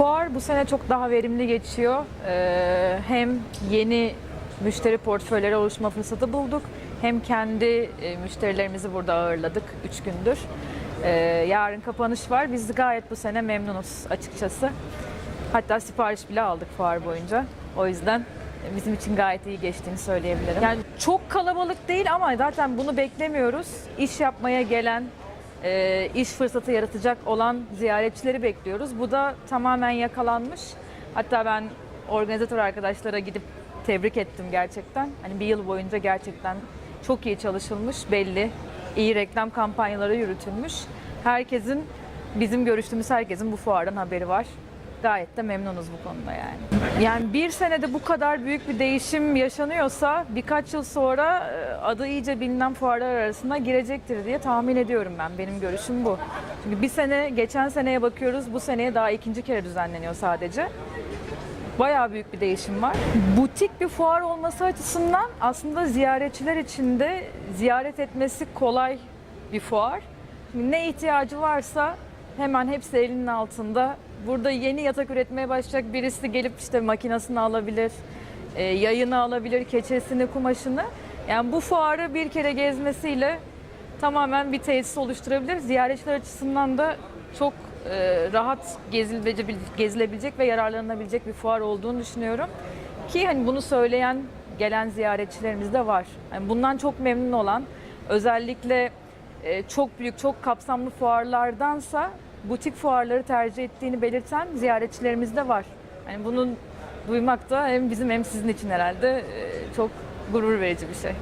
Fuar bu sene çok daha verimli geçiyor. Ee, hem yeni müşteri portföyleri oluşma fırsatı bulduk. Hem kendi e, müşterilerimizi burada ağırladık 3 gündür. Ee, yarın kapanış var. Biz gayet bu sene memnunuz açıkçası. Hatta sipariş bile aldık fuar boyunca. O yüzden bizim için gayet iyi geçtiğini söyleyebilirim. Yani çok kalabalık değil ama zaten bunu beklemiyoruz. İş yapmaya gelen, e, iş fırsatı yaratacak olan ziyaretçileri bekliyoruz. Bu da tamamen yakalanmış. Hatta ben organizatör arkadaşlara gidip tebrik ettim gerçekten. Hani bir yıl boyunca gerçekten çok iyi çalışılmış belli. İyi reklam kampanyaları yürütülmüş. Herkesin, bizim görüştüğümüz herkesin bu fuardan haberi var. Gayet de memnunuz bu konuda yani. Yani bir senede bu kadar büyük bir değişim yaşanıyorsa birkaç yıl sonra e, adı iyice bilinen fuarlar arasına girecektir diye tahmin ediyorum ben. Benim görüşüm bu. Çünkü bir sene, geçen seneye bakıyoruz. Bu seneye daha ikinci kere düzenleniyor sadece. Bayağı büyük bir değişim var. Butik bir fuar olması açısından aslında ziyaretçiler için de ziyaret etmesi kolay bir fuar. Ne ihtiyacı varsa hemen hepsi elinin altında. Burada yeni yatak üretmeye başlayacak birisi gelip işte makinesini alabilir, e, yayını alabilir, keçesini, kumaşını. Yani bu fuarı bir kere gezmesiyle tamamen bir tesis oluşturabilir. Ziyaretçiler açısından da çok e, rahat gezilebilecek ve yararlanabilecek bir fuar olduğunu düşünüyorum. Ki hani bunu söyleyen gelen ziyaretçilerimiz de var. Yani bundan çok memnun olan özellikle e, çok büyük, çok kapsamlı fuarlardansa butik fuarları tercih ettiğini belirten ziyaretçilerimiz de var. Yani bunu duymak da hem bizim hem sizin için herhalde e, çok gurur verici bir şey.